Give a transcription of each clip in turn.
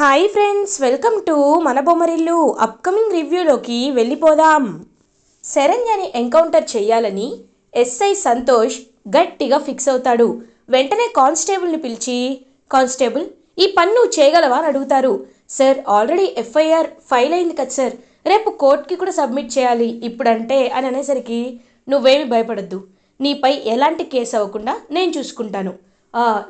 Hi friends welcome to మన Bommarillu upcoming రివ్యూలోకి వెళ్ళిపోదాం శరణ్యని ఎన్కౌంటర్ చేయాలని ఎస్ఐ సంతోష్ గట్టిగా ఫిక్స్ అవుతాడు వెంటనే కానిస్టేబుల్ని పిలిచి కానిస్టేబుల్ ఈ పని నువ్వు చేయగలవా అని అడుగుతారు సార్ ఆల్రెడీ ఎఫ్ఐఆర్ ఫైల్ అయింది కదా సార్ రేపు కోర్టుకి కూడా సబ్మిట్ చేయాలి ఇప్పుడంటే అని అనేసరికి నువ్వేమి భయపడద్దు నీపై ఎలాంటి కేసు అవ్వకుండా నేను చూసుకుంటాను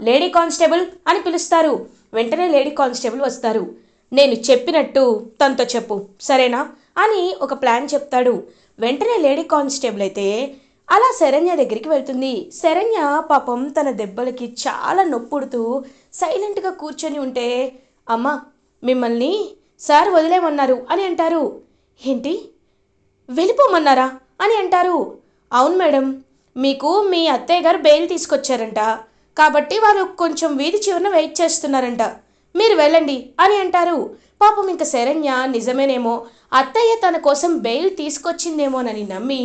లేడీ కానిస్టేబుల్ అని పిలుస్తారు. వెంటనే లేడీ కానిస్టేబుల్ వస్తారు. నేను చెప్పినట్టు తనతో చెప్పు సరేనా? అని ఒక ప్లాన్ చెప్తాడు. వెంటనే లేడీ కానిస్టేబుల్ అయితే అలా శరణ్య దగ్గరికి వెళ్తుంది. శరణ్య పాపం తన దెబ్బలకి చాలా నొప్పుడుతూ సైలెంట్గా కూర్చొని ఉంటే అమ్మా మిమ్మల్ని సార్ వదిలేమన్నారు అని అంటారు. ఏంటి? వెళ్ళిపోమన్నారా అని అంటారు. అవును మేడం మీకు మీ అత్తయ్య గారు బెయిల్ తీసుకొచ్చారంట. కాబట్టి వారు కొంచెం వీధి చివరన వెయిట్ చేస్తున్నారంట. మీరు వెళ్ళండి అని అంటారు. పాపం ఇంక శరణ్య నిజమేనేమో అత్తయ్య తన కోసం బెయిల్ తీసుకొచ్చిందేమోనని నమ్మి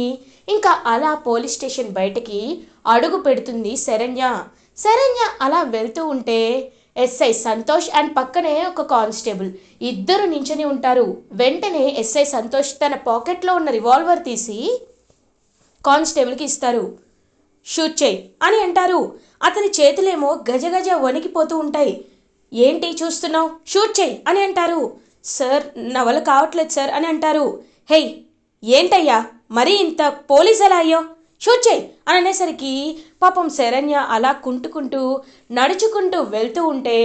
ఇంకా అలా పోలీస్ స్టేషన్ బయటికి అడుగు పెడుతుంది శరణ్య. శరణ్య అలా వెళ్తూ ఉంటే ఎస్ఐ సంతోష్ అండ్ పక్కనే ఒక కానిస్టేబుల్ ఇద్దరు నించొని ఉంటారు. వెంటనే ఎస్ఐ సంతోష్ తన పాకెట్లో ఉన్న రివాల్వర్ తీసి కానిస్టేబుల్కి ఇస్తారు. షూట్ చేయి అని అంటారు. అతని చేతులేమో గజగజ వణికిపోతూ ఉంటాయి. ఏంటి చూస్తున్నావు? షూట్ చేయి అని అంటారు. సార్ నా వల్ల కావట్లేదు సార్ అని అంటారు. హేయ్ ఏంటయ్యా? మరీ ఇంత పోలీస్ ఎలా అయ్యో? షూట్ చేయి అని అనేసరికి పాపం శరణ్య అలా కుంటుకుంటూ నడుచుకుంటూ వెళ్తూ ఉంటే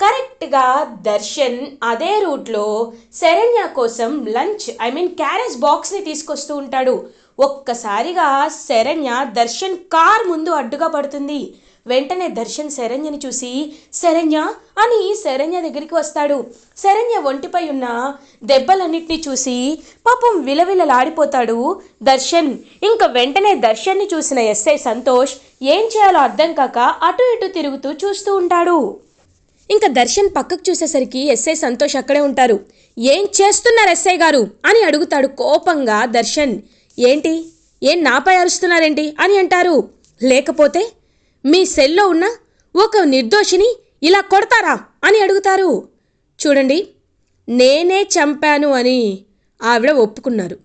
కరెక్ట్గా దర్శన్ అదే రూట్లో శరణ్య కోసం లంచ్ ఐ మీన్ క్యారేజ్ బాక్స్ని తీసుకొస్తూ ఉంటాడు. ఒక్కసారిగా శరణ్య దర్శన్ కార్ ముందు అడ్డుగా పడుతుంది. వెంటనే దర్శన్ శరణ్యని చూసి శరణ్య అని శరణ్య దగ్గరికి వస్తాడు. శరణ్య ఒంటిపై ఉన్న దెబ్బలన్నింటినీ చూసి పాపం విలవిలలాడిపోతాడు దర్శన్. ఇంకా వెంటనే దర్శన్ని చూసిన ఎస్ఐ సంతోష్ ఏం చేయాలో అర్థం కాక అటు ఇటు తిరుగుతూ చూస్తూ ఉంటాడు. ఇంకా దర్శన్ పక్కకు చూసేసరికి ఎస్ఐ సంతోష్ అక్కడే ఉంటారు. ఏం చేస్తున్నారు ఎస్ఐ గారు? అని అడుగుతాడు కోపంగా దర్శన్. ఏంటి? ఏం నాపై అరుస్తున్నారేంటి? అని అంటారు. లేకపోతే మీ సెల్లో ఉన్న ఒక నిర్దోషిని ఇలా కొడతారా? అని అడుగుతారు. చూడండి నేనే చంపాను అని ఆవిడ ఒప్పుకున్నారు.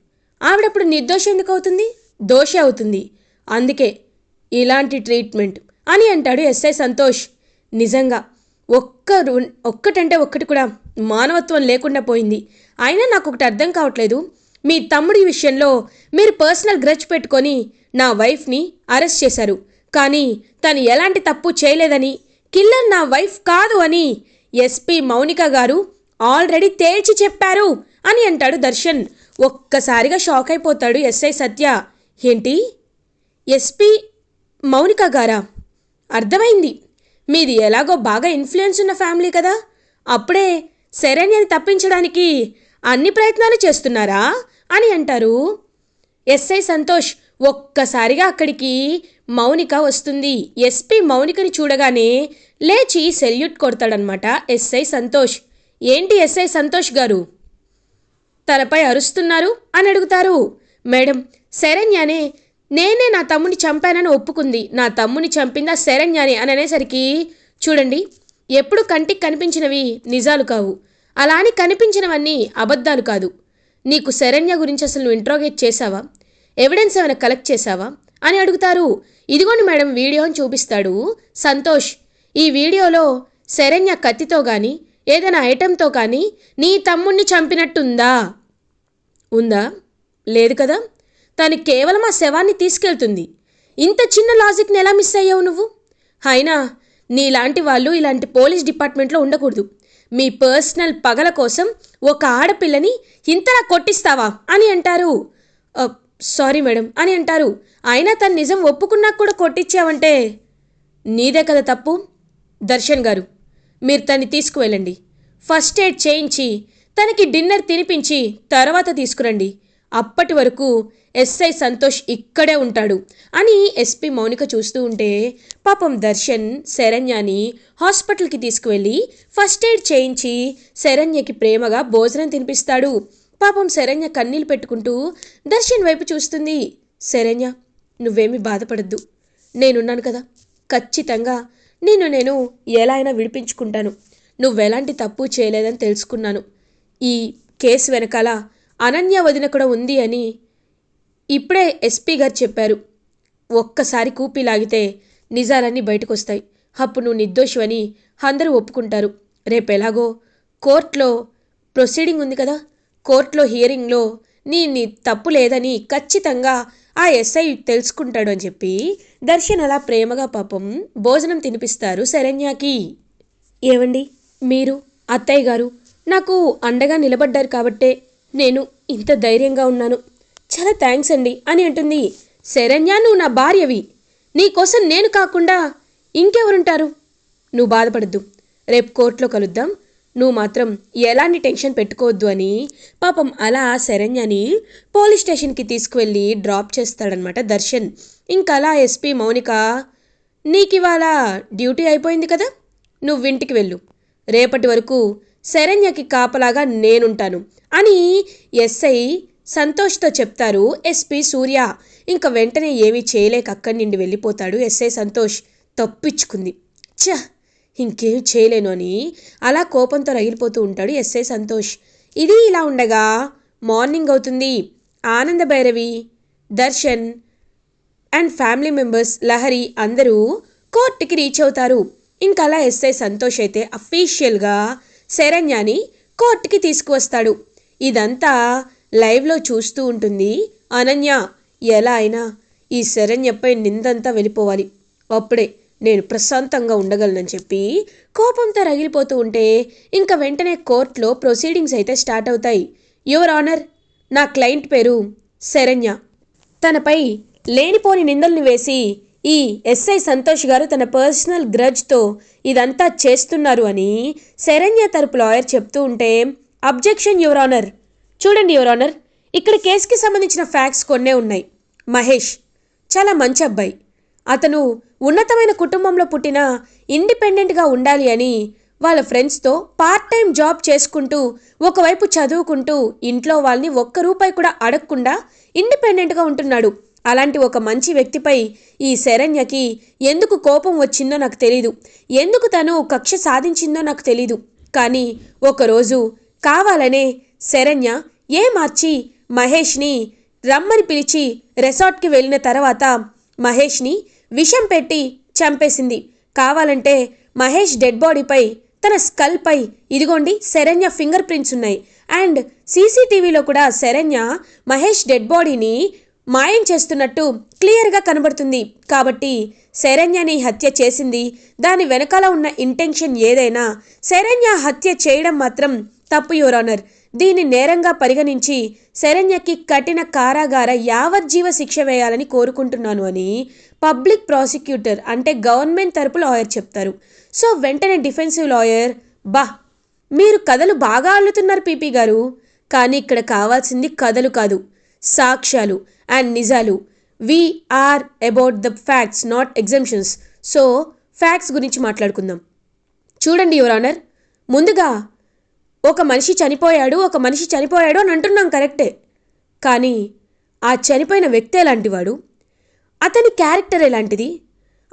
ఆవిడప్పుడు నిర్దోషి ఎందుకు అవుతుంది? దోషి అవుతుంది. అందుకే ఇలాంటి ట్రీట్మెంట్ అని అంటాడు ఎస్ఐ సంతోష్. నిజంగా ఒక్క ఒక్కటంటే ఒక్కటి కూడా మానవత్వం లేకుండా పోయింది. అయినా నాకు ఒకటి అర్థం కావట్లేదు. మీ తమ్ముడి విషయంలో మీరు పర్సనల్ గ్రచ్ పెట్టుకొని నా వైఫ్ని అరెస్ట్ చేశారు. కానీ తను ఎలాంటి తప్పు చేయలేదని కిల్లర్ నా వైఫ్ కాదు అని ఎస్పీ మౌనిక గారు ఆల్రెడీ తేల్చి చెప్పారు అని అంటాడు దర్శన్. ఒక్కసారిగా షాక్ అయిపోతాడు ఎస్ఐ సత్య. ఏంటి? ఎస్పీ మౌనిక గారా? అర్థమైంది. మీది ఎలాగో బాగా ఇన్ఫ్లుయెన్స్ ఉన్న ఫ్యామిలీ కదా. అప్పుడే శరణ్యని తప్పించడానికి అన్ని ప్రయత్నాలు చేస్తున్నారా? అని అంటారు. ఎస్ఐ సంతోష్ ఒక్కసారిగా అక్కడికి మౌనిక వస్తుంది. ఎస్పీ మౌనికని చూడగానే లేచి సెల్యూట్ కొడతాడనమాట ఎస్ఐ సంతోష్. ఏంటి ఎస్ఐ సంతోష్ గారు? తనపై అరుస్తున్నారు అని అడుగుతారు. మేడం శరణ్యనే నేనే నా తమ్ముని చంపానని ఒప్పుకుంది. నా తమ్ముని చంపిందా శరణ్యని అని అనేసరికి చూడండి ఎప్పుడు కంటికి కనిపించినవి నిజాలు కావు. అలా అని కనిపించినవన్నీ అబద్ధాలు కాదు. నీకు శరణ్య గురించి అసలు నువ్వు ఇంట్రోగేట్ చేశావా? ఎవిడెన్స్ ఏమైనా కలెక్ట్ చేశావా? అని అడుగుతారు. ఇదిగోండి మేడం వీడియోని చూపిస్తాడు సంతోష్. ఈ వీడియోలో శరణ్య కత్తితో కానీ ఏదైనా ఐటెంతో కానీ నీ తమ్ముణ్ణి చంపినట్టుందా? ఉందా? లేదు కదా? తను కేవలం ఆ శవాన్ని తీసుకెళ్తుంది. ఇంత చిన్న లాజిక్ని ఎలా మిస్ అయ్యావు నువ్వు? అయినా నీలాంటి వాళ్ళు ఇలాంటి పోలీస్ డిపార్ట్మెంట్లో ఉండకూడదు. మీ పర్సనల్ పగల కోసం ఒక ఆడపిల్లని ఇంతలా కొట్టిస్తావా? అని అంటారు. సారీ మేడం అని అంటారు. అయినా తను నిజం ఒప్పుకున్నా కూడా కొట్టించావంటే నీదే కదా తప్పు దర్శన్ గారు. మీరు తన్ని తీసుకువెళ్ళండి. ఫస్ట్ ఎయిడ్ చేయించి తనకి డిన్నర్ తినిపించి తర్వాత తీసుకురండి. అప్పటి వరకు ఎస్ఐ సంతోష్ ఇక్కడే ఉంటాడు అని ఎస్పీ మౌనిక చూస్తూ ఉంటే పాపం దర్శన్ శరణ్యని హాస్పిటల్కి తీసుకువెళ్ళి ఫస్ట్ ఎయిడ్ చేయించి శరణ్యకి ప్రేమగా భోజనం తినిపిస్తాడు. పాపం శరణ్య కన్నీళ్ళు పెట్టుకుంటూ దర్శన్ వైపు చూస్తుంది. శరణ్య నువ్వేమీ బాధపడద్దు. నేనున్నాను కదా. ఖచ్చితంగా నిన్ను నేను ఎలా అయినా విడిపించుకుంటాను. నువ్వెలాంటి తప్పు చేయలేదని తెలుసుకున్నాను. ఈ కేసు వెనకాల అనన్య వదిన కూడా ఉంది అని ఇప్పుడే ఎస్పీ గారు చెప్పారు. ఒక్కసారి కూపి లాగితే నిజాలన్నీ బయటకు వస్తాయి అప్పుడు నువ్వు నిర్దోషివని అందరూ ఒప్పుకుంటారు. రేపు ఎలాగో కోర్టులో ప్రొసీడింగ్ ఉంది కదా? కోర్టులో హియరింగ్లో నీ నీ తప్పు లేదని ఖచ్చితంగా ఆ ఎస్ఐ తెలుసుకుంటాడు అని చెప్పి దర్శన్ అలా ప్రేమగా పాపం భోజనం తినిపిస్తారు శరణ్యకి. ఏవండి? మీరు అత్తయ్య గారు నాకు అండగా నిలబడ్డారు కాబట్టే నేను ఇంత ధైర్యంగా ఉన్నాను. చాలా థ్యాంక్స్ అండి అని అంటుంది. శరణ్య నువ్వు నా భార్యవి. నీకోసం నేను కాకుండా ఇంకెవరుంటారు? నువ్వు బాధపడద్దు. రేపు కోర్టులో కలుద్దాం. నువ్వు మాత్రం ఎలాంటి టెన్షన్ పెట్టుకోవద్దు అని పాపం అలా శరణ్యని పోలీస్ స్టేషన్కి తీసుకువెళ్ళి డ్రాప్ చేస్తాడనమాట దర్శన్. ఇంకా అలా ఎస్పీ మౌనిక నీకు ఇవాళ డ్యూటీ అయిపోయింది కదా? నువ్వు ఇంటికి వెళ్ళు. రేపటి వరకు శరణ్యకి కాపలాగా నేనుంటాను అని ఎస్ఐ సంతోష్తో చెప్తారు ఎస్పీ సూర్య. ఇంకా వెంటనే ఏమీ చేయలేక అక్కడి నుండి వెళ్ళిపోతాడు ఎస్ఐ సంతోష్. తప్పించుకుంది. చ ఇంకేం చేయలేను అని అలా కోపంతో రగిలిపోతూ ఉంటాడు ఎస్ఐ సంతోష్. ఇది ఇలా ఉండగా మార్నింగ్ అవుతుంది. Ananda Bhairavi Darshan and family members Lahari అందరూ కోర్టుకి రీచ్ అవుతారు. ఇంకా అలా ఎస్ఐ సంతోష్ అయితే అఫీషియల్గా శరణ్యాని కోర్టుకి తీసుకువస్తాడు. ఇదంతా లైవ్లో చూస్తూ ఉంటుంది అనన్య. ఎలా అయినా ఈ శరణ్యపై నిందంతా వెళ్ళిపోవాలి. అప్పుడే నేను ప్రశాంతంగా ఉండగలనని చెప్పి కోపంతో రగిలిపోతూ ఉంటే ఇంకా వెంటనే కోర్టులో ప్రొసీడింగ్స్ అయితే స్టార్ట్ అవుతాయి. యువర్ ఆనర్ నా క్లయింట్ పేరు శరణ్య. తనపై లేనిపోని నిందల్ని వేసి ఈ ఎస్ఐ సంతోష్ గారు తన పర్సనల్ గ్రజ్తో ఇదంతా చేస్తున్నారు అని శరణ్య తరపు లాయర్ చెప్తూ ఉంటే అబ్జెక్షన్ యువర్ ఆనర్. చూడండి యువర్ ఆనర్ ఇక్కడ కేసుకి సంబంధించిన ఫ్యాక్ట్స్ కొన్నే ఉన్నాయి. మహేష్ చాలా మంచి అబ్బాయి. అతను ఉన్నతమైన కుటుంబంలో పుట్టిన ఇండిపెండెంట్గా ఉండాలి అని వాళ్ళ ఫ్రెండ్స్తో పార్ట్ టైం జాబ్ చేసుకుంటూ ఒకవైపు చదువుకుంటూ ఇంట్లో వాళ్ళని ఒక్క రూపాయి కూడా అడగకుండా ఇండిపెండెంట్గా ఉంటున్నాడు. అలాంటి ఒక మంచి వ్యక్తిపై ఈ శరణ్యకి ఎందుకు కోపం వచ్చిందో నాకు తెలీదు. ఎందుకు తను కక్ష సాధించిందో నాకు తెలీదు. కానీ ఒకరోజు కావాలనే శరణ్య ఏ మార్చి మహేష్ని రమ్మని పిలిచి రెసార్ట్కి వెళ్ళిన తర్వాత మహేష్ని విషం పెట్టి చంపేసింది. కావాలంటే మహేష్ డెడ్ బాడీపై తన స్కల్పై ఇదిగోండి శరణ్య ఫింగర్ ప్రింట్స్ ఉన్నాయి. అండ్ సీసీటీవీలో కూడా శరణ్య మహేష్ డెడ్ బాడీని మాయం చేస్తున్నట్టు క్లియర్గా కనబడుతుంది. కాబట్టి శరణ్యని హత్య చేసింది. దాని వెనకాల ఉన్న ఇంటెన్షన్ ఏదైనా శరణ్య హత్య చేయడం మాత్రం తప్పు యువరానర్ దీన్ని నేరంగా పరిగణించి శరణ్యకి కఠిన కారాగార యావజ్జీవ శిక్ష వేయాలని కోరుకుంటున్నాను అని పబ్లిక్ ప్రాసిక్యూటర్ అంటే గవర్నమెంట్ తరపు లాయర్ చెప్తారు. సో వెంటనే డిఫెన్సివ్ లాయర్ బా మీరు కథలు బాగా అల్లుతున్నారు పీపీ గారు. కానీ ఇక్కడ కావాల్సింది కథలు కాదు. సాక్ష్యాలు అండ్ నిజాలు. We are about the facts not exemptions so facts గురించి మాట్లాడుకుందాం. చూడండి యువర్ ఆనర్ ముందుగా ఒక మనిషి చనిపోయాడు ఒక మనిషి చనిపోయాడు అని అంటున్నాం కరెక్టే కానీ ఆ చనిపోయిన వ్యక్తి ఎలాంటివాడు? అతని క్యారెక్టర్ ఎలాంటిది?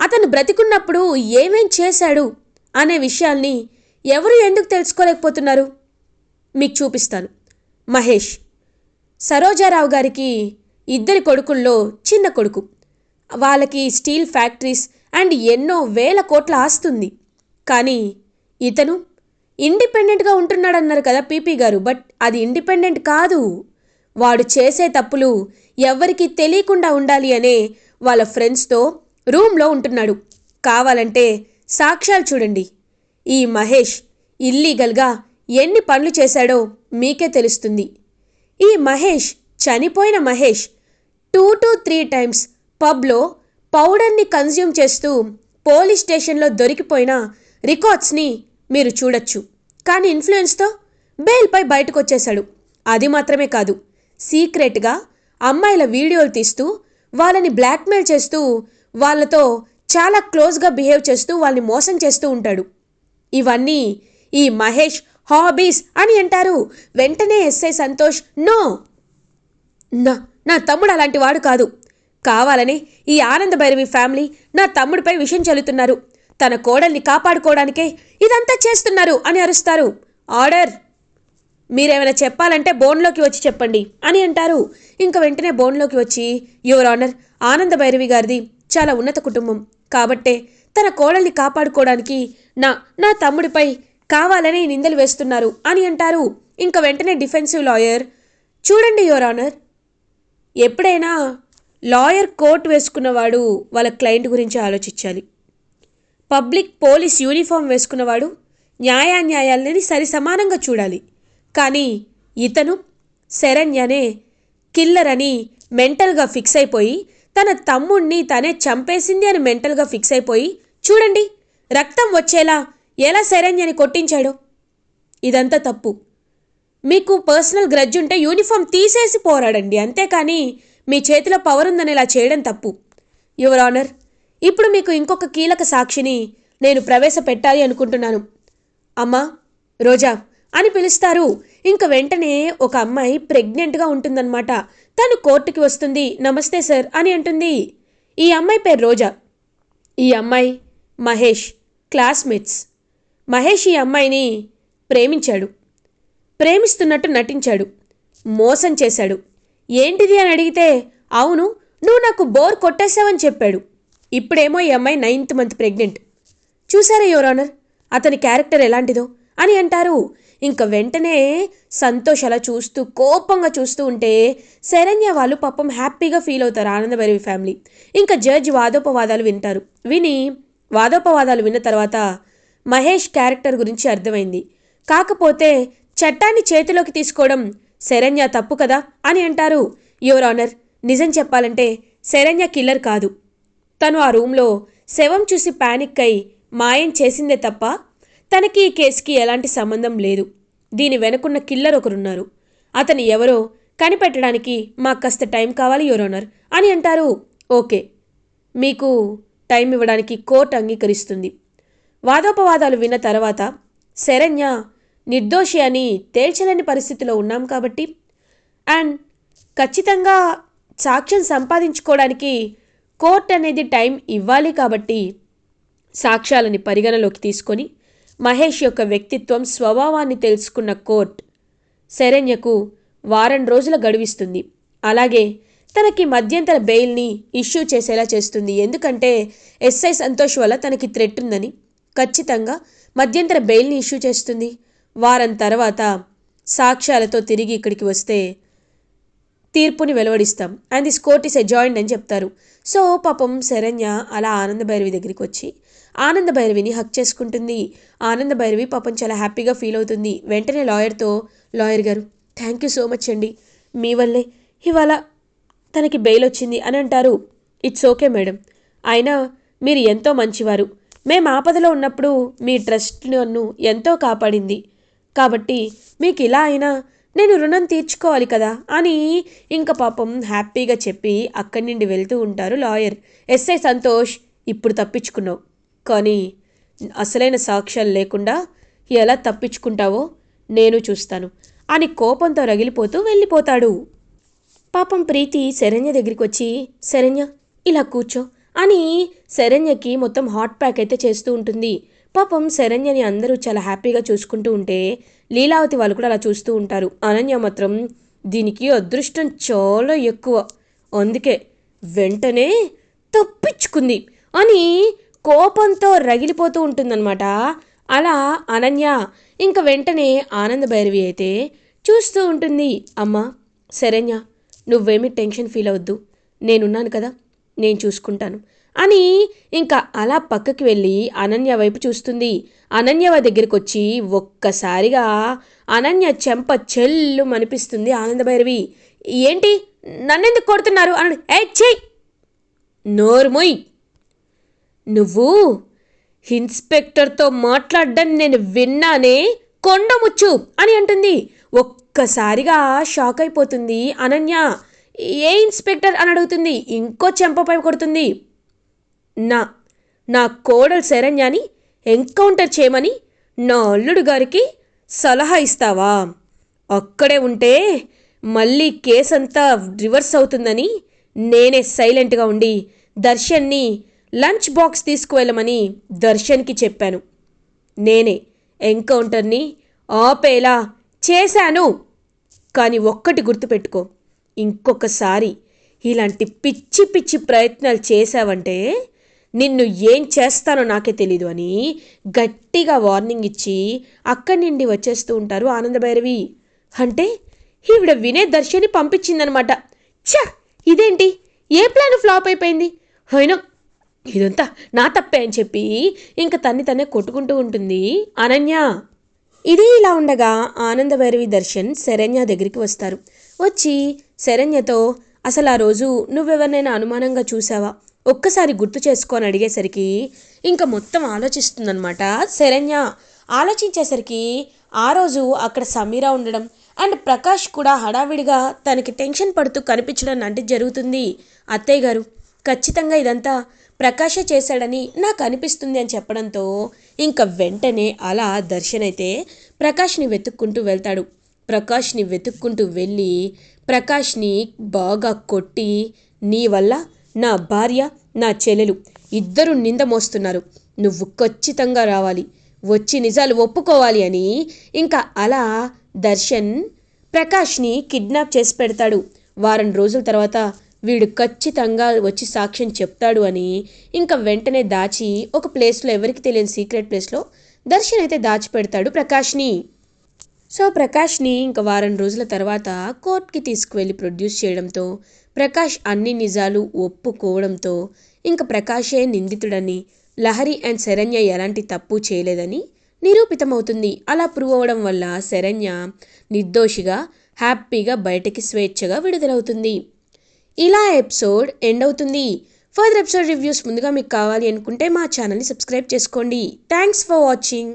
అతను బ్రతికున్నప్పుడు ఏమేం చేశాడు అనే విషయాల్ని ఎవరు ఎందుకు తెలుసుకోలేకపోతున్నారు? మీకు చూపిస్తాను. మహేష్ సరోజారావు గారికి ఇద్దరి కొడుకుల్లో చిన్న కొడుకు. వాళ్ళకి స్టీల్ ఫ్యాక్టరీస్ అండ్ ఎన్నో వేల కోట్ల ఆస్తుంది. కానీ ఇతను ఇండిపెండెంట్గా ఉంటున్నాడన్నారు కదా పీపీ గారు బట్ అది ఇండిపెండెంట్ కాదు. వాడు చేసే తప్పులు ఎవ్వరికీ తెలియకుండా ఉండాలి అనే వాళ్ళ ఫ్రెండ్స్తో రూమ్లో ఉంటున్నాడు. కావాలంటే సాక్ష్యాలు చూడండి. ఈ మహేష్ ఇల్లీగల్గా ఎన్ని పనులు చేశాడో మీకే తెలుస్తుంది. ఈ మహేష్ చనిపోయిన Mahesh two to three times పబ్లో పౌడర్ని కన్జ్యూమ్ చేస్తూ పోలీస్ స్టేషన్లో దొరికిపోయిన రికార్డ్స్ని మీరు చూడొచ్చు. కానీ ఇన్ఫ్లుయెన్స్తో బెయిల్పై బయటకు వచ్చేశాడు అది మాత్రమే కాదు సీక్రెట్గా అమ్మాయిల వీడియోలు తీస్తూ వాళ్ళని బ్లాక్మెయిల్ చేస్తూ వాళ్ళతో చాలా క్లోజ్గా బిహేవ్ చేస్తూ వాళ్ళని మోసం చేస్తూ ఉంటాడు. ఇవన్నీ ఈ మహేష్ హాబీస్ అని అంటారు. వెంటనే ఎస్ఐ సంతోష్ నో నా నా తమ్ముడు అలాంటి వాడు కాదు. కావాలని ఈ ఆనంద భైరవి ఫ్యామిలీ నా తమ్ముడిపై విషయం చల్లుతున్నారు. తన కోడల్ని కాపాడుకోవడానికే ఇదంతా చేస్తున్నారు అని అరుస్తారు. ఆర్డర్ మీరేమైనా చెప్పాలంటే బోన్లోకి వచ్చి చెప్పండి అని అంటారు. ఇంకా వెంటనే బోన్లోకి వచ్చి యువర్ ఆనర్ ఆనంద భైరవి గారిది చాలా ఉన్నత కుటుంబం. కాబట్టే తన కోడల్ని కాపాడుకోవడానికి నా నా తమ్ముడిపై కావాలని నిందలు వేస్తున్నారు అని అంటారు. ఇంకా వెంటనే డిఫెన్సివ్ లాయర్ చూడండి యువర్ ఆనర్ ఎప్పుడైనా లాయర్ కోట్ వేసుకున్నవాడు వాళ్ళ క్లయింట్ గురించి ఆలోచించాలి. పబ్లిక్ పోలీస్ యూనిఫామ్ వేసుకున్నవాడు న్యాయాన్యాయాలని సరి సమానంగా చూడాలి. కానీ ఇతను శరణ్యనే కిల్లర్ అని మెంటల్గా ఫిక్స్ అయిపోయి తన తమ్ముణ్ణి తనే చంపేసింది అని మెంటల్గా ఫిక్స్ అయిపోయి చూడండి రక్తం వచ్చేలా ఎలా శరణ్యని కొట్టించాడు? ఇదంతా తప్పు. మీకు పర్సనల్ గ్రడ్జ్ ఉంటే యూనిఫామ్ తీసేసి పోరాడండి. అంతేకాని మీ చేతిలో పవర్ ఉందని ఇలా చేయడం తప్పు. యువర్ ఆనర్ ఇప్పుడు మీకు ఇంకొక కీలక సాక్షిని నేను ప్రవేశపెట్టాలి అనుకుంటున్నాను. అమ్మా రోజా అని పిలుస్తారు. ఇంక వెంటనే ఒక అమ్మాయి ప్రెగ్నెంట్గా ఉంటుందన్నమాట. తను కోర్టుకి వస్తుంది. నమస్తే సార్ అని అంటుంది. ఈ అమ్మాయి పేరు రోజా. ఈ అమ్మాయి మహేష్ క్లాస్మేట్స్. మహేష్ ఈ అమ్మాయిని ప్రేమించాడు. ప్రేమిస్తున్నట్టు నటించాడు. మోసం చేశాడు. ఏంటిది అని అడిగితే అవును నువ్వు నాకు బోర్ కొట్టేశావని చెప్పాడు. ఇప్పుడేమో ఈ అమ్మాయి నైన్త్ మంత్ ప్రెగ్నెంట్. చూసారా యువర్ ఆనర్? అతని క్యారెక్టర్ ఎలాంటిదో? అని అంటారు. ఇంక వెంటనే సంతోష్ అలా చూస్తూ కోపంగా చూస్తూ ఉంటే శరణ్య వాళ్ళు పాపం హ్యాపీగా ఫీల్ అవుతారు ఆనందభైరవి ఫ్యామిలీ. ఇంకా జడ్జ్ వాదోపవాదాలు వింటారు. విని వాదోపవాదాలు విన్న తర్వాత మహేష్ క్యారెక్టర్ గురించి అర్థమైంది. కాకపోతే చట్టాన్ని చేతిలోకి తీసుకోవడం శరణ్య తప్పు కదా అని అంటారు. యువర్ ఆనర్ నిజం చెప్పాలంటే శరణ్య కిల్లర్ కాదు. తను ఆ రూమ్లో శవం చూసి పానిక్ అయి మాయం చేసిందే తప్ప తనకి ఈ కేసుకి ఎలాంటి సంబంధం లేదు. దీని వెనుకున్న కిల్లర్ ఒకరున్నారు. అతను ఎవరో కనిపెట్టడానికి మాకు కాస్త టైం కావాలి యువర్ అని అంటారు. ఓకే మీకు టైం ఇవ్వడానికి కోర్టు అంగీకరిస్తుంది. వాదోపవాదాలు విన్న తర్వాత శరణ్య నిర్దోషి అని తేల్చలేని పరిస్థితిలో ఉన్నాం కాబట్టి అండ్ ఖచ్చితంగా సాక్ష్యం సంపాదించుకోవడానికి కోర్ట్ అనేది టైం ఇవ్వాలి కాబట్టి సాక్ష్యాలని పరిగణలోకి తీసుకొని మహేష్ యొక్క వ్యక్తిత్వం స్వభావాన్ని తెలుసుకున్న కోర్ట్ శరణ్యకు వారం రోజుల గడువిస్తుంది. అలాగే తనకి మధ్యంతర బెయిల్ని ఇష్యూ చేసేలా చేస్తుంది. ఎందుకంటే ఎస్ఐ సంతోష్ వల్ల తనకి థ్రెట్ ఉందని ఖచ్చితంగా మధ్యంతర బెయిల్ని ఇష్యూ చేస్తుంది. వారం తర్వాత సాక్ష్యాలతో తిరిగి ఇక్కడికి వస్తే తీర్పుని వెలువడిస్తాం. And this court is adjourned అని చెప్తారు. సో పాపం శరణ్య అలా ఆనంద భైరవి దగ్గరికి వచ్చి ఆనంద భైరవిని హక్ చేసుకుంటుంది. ఆనంద భైరవి పాపం చాలా హ్యాపీగా ఫీల్ అవుతుంది. వెంటనే లాయర్తో లాయర్ గారు థ్యాంక్ యూ సో మచ్ అండి. మీ వల్లే ఇవాళ తనకి బెయిల్ వచ్చింది అని అంటారు. It's okay madam. అయినా మీరు ఎంతో మంచివారు. మేము ఆపదలో ఉన్నప్పుడు మీ ట్రస్ట్ నన్ను ఎంతో కాపాడింది. కాబట్టి మీకు ఇలా అయినా నేను రుణం తీర్చుకోవాలి కదా అని ఇంకా పాపం హ్యాపీగా చెప్పి అక్కడి నుండి వెళ్తూ ఉంటారు లాయర్. ఎస్ఐ సంతోష్ ఇప్పుడు తప్పించుకున్నావు. కానీ అసలైన సాక్ష్యాలు లేకుండా ఎలా తప్పించుకుంటావో నేను చూస్తాను అని కోపంతో రగిలిపోతూ వెళ్ళిపోతాడు. పాపం ప్రీతి శరణ్య దగ్గరికి వచ్చి శరణ్య ఇలా కూర్చో. అని శరణ్యకి మొత్తం హాట్ ప్యాక్ అయితే చేస్తూ ఉంటుంది. పాపం శరణ్యని అందరూ చాలా హ్యాపీగా చూసుకుంటూ ఉంటే లీలావతి వాళ్ళు కూడా అలా చూస్తూ ఉంటారు. అనన్య మాత్రం దీనికి అదృష్టం చాలా ఎక్కువ. అందుకే వెంటనే తప్పించుకుంది అని కోపంతో రగిలిపోతూ ఉంటుందన్నమాట. అలా అనన్య ఇంకా వెంటనే ఆనంద భైరవి అయితే చూస్తూ ఉంటుంది. అమ్మ శరణ్య నువ్వేమీ టెన్షన్ ఫీల్ అవద్దు నేనున్నాను కదా. నేను చూసుకుంటాను. అని ఇంకా అలా పక్కకి వెళ్ళి అనన్య వైపు చూస్తుంది. అనన్య దగ్గరికి వచ్చి ఒక్కసారిగా అనన్య చెంప చెల్లు అనిపిస్తుంది ఆనందభైరవి. ఏంటి? నన్నెందుకు కొడుతున్నారు? అని ఏ చెయ్యి నోర్మొయ్ నువ్వు ఇన్స్పెక్టర్తో మాట్లాడడం నేను విన్నానే కొండముచ్చు అని అంటుంది. ఒక్కసారిగా షాక్ అయిపోతుంది అనన్య. ఏ ఇన్స్పెక్టర్ అని అడుగుతుంది? ఇంకో చెంపపై కొడుతుంది. నా నా కోడలు శరణ్యాని ఎన్కౌంటర్ చేయమని నా అల్లుడు గారికి సలహా ఇస్తావా? అక్కడే ఉంటే మళ్ళీ కేసంతా రివర్స్ అవుతుందని నేనే సైలెంట్గా ఉండి దర్శన్ని లంచ్ బాక్స్ తీసుకువెళ్ళమని దర్శన్కి చెప్పాను. నేనే ఎన్కౌంటర్ని ఆపేలా చేశాను. కానీ ఒక్కటి గుర్తుపెట్టుకో. ఇంకొకసారి ఇలాంటి పిచ్చి పిచ్చి ప్రయత్నాలు చేశావంటే నిన్ను ఏం చేస్తానో నాకే తెలీదు అని గట్టిగా వార్నింగ్ ఇచ్చి అక్కడి నుండి వచ్చేస్తూ ఉంటారు ఆనందభైరవి. అంటే ఈవిడ వినే దర్శని పంపించిందనమాట. ఛ! ఇదేంటి? ఏ ప్లాన్ ఫ్లాప్ అయిపోయింది? అయినా ఇదంతా నా తప్పే అని చెప్పి ఇంక తన్ని తనే కొట్టుకుంటూ ఉంటుంది అనన్య. ఇది ఇలా ఉండగా ఆనందభైరవి దర్శన్ శరణ్య దగ్గరికి వస్తారు. వచ్చి శరణ్యతో అసలు ఆ రోజు నువ్వెవరినైనా అనుమానంగా చూసావా ఒక్కసారి గుర్తు చేసుకొని అడిగేసరికి ఇంకా మొత్తం ఆలోచిస్తుందనమాట శరణ్య ఆలోచించేసరికి ఆ రోజు అక్కడ సమీరా ఉండడం అండ్ ప్రకాష్ కూడా హడావిడిగా తనకి టెన్షన్ పడుతూ కనిపించడం అంటే జరుగుతుంది. అత్తయ్య గారు ఖచ్చితంగా ఇదంతా ప్రకాశే చేశాడని నాకు అనిపిస్తుంది అని చెప్పడంతో ఇంకా వెంటనే అలా దర్శన్ అయితే ప్రకాష్ని వెతుక్కుంటూ వెళ్తాడు. ప్రకాష్ని వెతుక్కుంటూ వెళ్ళి ప్రకాష్ని బాగా కొట్టి నీ వల్ల నా భార్య నా చెల్లెలు ఇద్దరు నింద మోస్తున్నారు. నువ్వు ఖచ్చితంగా రావాలి. వచ్చి నిజాలు ఒప్పుకోవాలి అని ఇంకా అలా దర్శన్ ప్రకాష్ని కిడ్నాప్ చేసి పెడతాడు. వారం రోజుల తర్వాత వీడు ఖచ్చితంగా వచ్చి సాక్ష్యం చెప్తాడు అని ఇంకా వెంటనే దాచి ఒక ప్లేస్లో ఎవరికి తెలియని సీక్రెట్ ప్లేస్లో దర్శన్ అయితే దాచిపెడతాడు ప్రకాష్ని. సో ప్రకాష్ని ఇంకా వారం రోజుల తర్వాత కోర్టుకి తీసుకువెళ్ళి ప్రొడ్యూస్ చేయడంతో ప్రకాష్ అన్ని నిజాలు ఒప్పుకోవడంతో ఇంకా ప్రకాషే నిందితుడని లహరి అండ్ శరణ్య ఎలాంటి తప్పు చేయలేదని నిరూపితమవుతుంది. అలా ప్రూవ్ అవ్వడం వల్ల శరణ్య నిర్దోషిగా హ్యాపీగా బయటకి స్వేచ్ఛగా విడుదలవుతుంది. ఇలా ఎపిసోడ్ ఎండ్ అవుతుంది. ఫర్దర్ ఎపిసోడ్ రివ్యూస్ ముందుగా మీకు కావాలి అనుకుంటే మా ఛానల్ని సబ్స్క్రైబ్ చేసుకోండి. Thanks for watching.